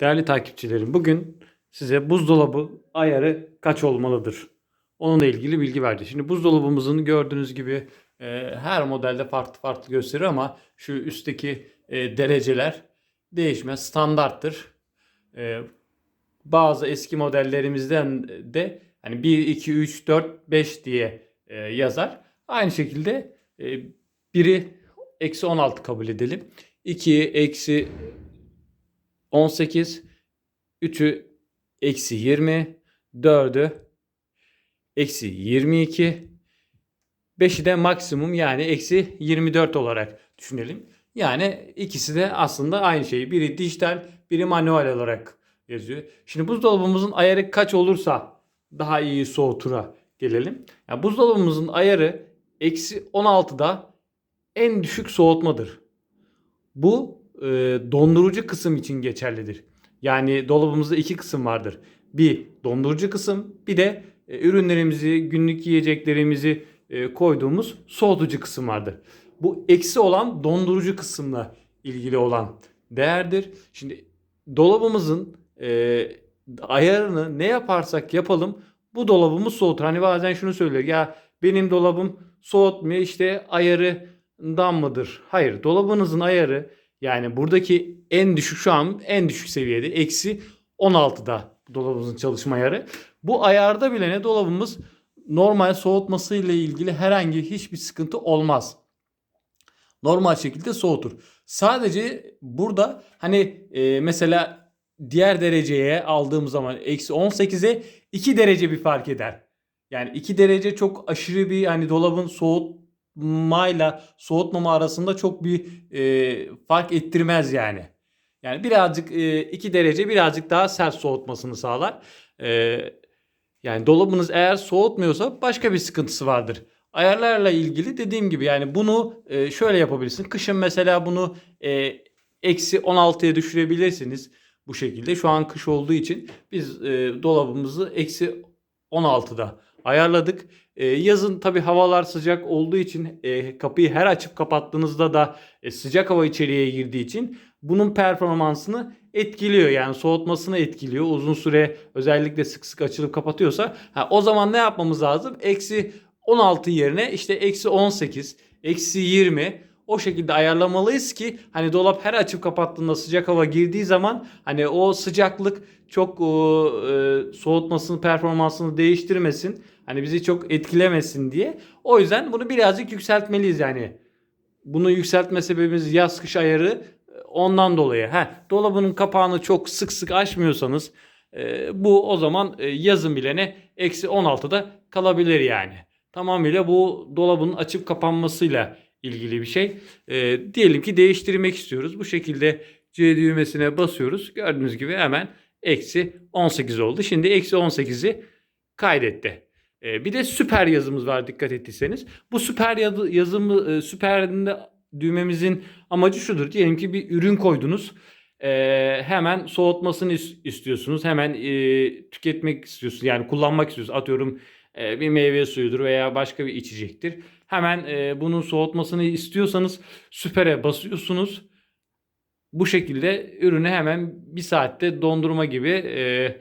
Değerli takipçilerim, bugün size buzdolabı ayarı kaç olmalıdır? Onunla ilgili bilgi verdi. Şimdi buzdolabımızın gördüğünüz gibi e, her modelde farklı farklı gösterir ama şu üstteki e, dereceler değişmez, standarttır. E, bazı eski modellerimizden de hani 1, 2, 3, 4, 5 diye e, yazar. Aynı şekilde e, biri eksi 16 kabul edelim. 2 eksi 18, 3'ü eksi 20, 4'ü eksi 22, 5'i de maksimum yani eksi 24 olarak düşünelim. Yani ikisi de aslında aynı şey. Biri dijital, biri manuel olarak yazıyor. Şimdi buzdolabımızın ayarı kaç olursa daha iyi soğutura gelelim. Yani buzdolabımızın ayarı eksi 16'da en düşük soğutmadır. Bu e, dondurucu kısım için geçerlidir. Yani dolabımızda iki kısım vardır. Bir dondurucu kısım, bir de e, ürünlerimizi, günlük yiyeceklerimizi e, koyduğumuz soğutucu kısım vardır. Bu eksi olan dondurucu kısımla ilgili olan değerdir. Şimdi dolabımızın e, ayarını ne yaparsak yapalım bu dolabımız soğutur. Hani bazen şunu söyler ya benim dolabım soğutmuyor işte ayarından mıdır? Hayır dolabınızın ayarı yani buradaki en düşük şu an en düşük seviyede eksi 16'da dolabımızın çalışma ayarı. Bu ayarda bile ne dolabımız normal soğutması ile ilgili herhangi hiçbir sıkıntı olmaz. Normal şekilde soğutur. Sadece burada hani e, mesela diğer dereceye aldığım zaman eksi 18'e 2 derece bir fark eder. Yani 2 derece çok aşırı bir hani dolabın soğutmayla soğutmama arasında çok bir e, fark ettirmez yani. Yani birazcık 2 derece birazcık daha sert soğutmasını sağlar. E, yani dolabınız eğer soğutmuyorsa başka bir sıkıntısı vardır. Ayarlarla ilgili dediğim gibi yani bunu e, şöyle yapabilirsin. Kışın mesela bunu e, eksi 16'ya düşürebilirsiniz bu şekilde. Şu an kış olduğu için biz e, dolabımızı eksi 16'da ayarladık. E, yazın tabi havalar sıcak olduğu için e, kapıyı her açıp kapattığınızda da e, sıcak hava içeriye girdiği için bunun performansını etkiliyor. Yani soğutmasını etkiliyor. Uzun süre özellikle sık sık açılıp kapatıyorsa ha, o zaman ne yapmamız lazım? Eksi 16 yerine işte eksi 18, eksi 20 o şekilde ayarlamalıyız ki hani dolap her açıp kapattığında sıcak hava girdiği zaman hani o sıcaklık çok e, soğutmasını performansını değiştirmesin. Hani bizi çok etkilemesin diye. O yüzden bunu birazcık yükseltmeliyiz yani. Bunu yükseltme sebebimiz yaz kış ayarı e, ondan dolayı. He, dolabının kapağını çok sık sık açmıyorsanız e, bu o zaman e, yazın bile ne eksi 16'da kalabilir yani. Tamamıyla bu dolabın açıp kapanmasıyla ilgili bir şey. E, diyelim ki değiştirmek istiyoruz. Bu şekilde C düğmesine basıyoruz. Gördüğünüz gibi hemen eksi 18 oldu. Şimdi eksi 18'i kaydetti. E, bir de süper yazımız var dikkat ettiyseniz. Bu süper yazı, yazımı e, süperinde düğmemizin amacı şudur. Diyelim ki bir ürün koydunuz. E, hemen soğutmasını is- istiyorsunuz. Hemen e, tüketmek istiyorsunuz. Yani kullanmak istiyorsunuz. Atıyorum bir meyve suyudur veya başka bir içecektir. Hemen e, bunun soğutmasını istiyorsanız süpere basıyorsunuz. Bu şekilde ürünü hemen bir saatte dondurma gibi e,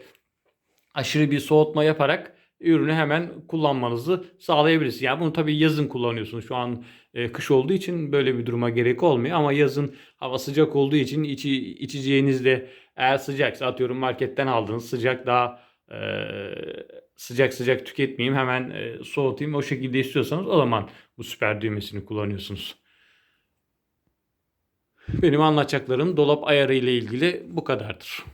aşırı bir soğutma yaparak ürünü hemen kullanmanızı sağlayabilirsiniz. Yani bunu tabii yazın kullanıyorsunuz. Şu an e, kış olduğu için böyle bir duruma gerek olmuyor ama yazın hava sıcak olduğu için içi, içeceğiniz de eğer sıcaksa atıyorum marketten aldığınız sıcak daha e, sıcak sıcak tüketmeyeyim hemen e, soğutayım o şekilde istiyorsanız o zaman bu süper düğmesini kullanıyorsunuz. Benim anlatacaklarım dolap ayarı ile ilgili bu kadardır.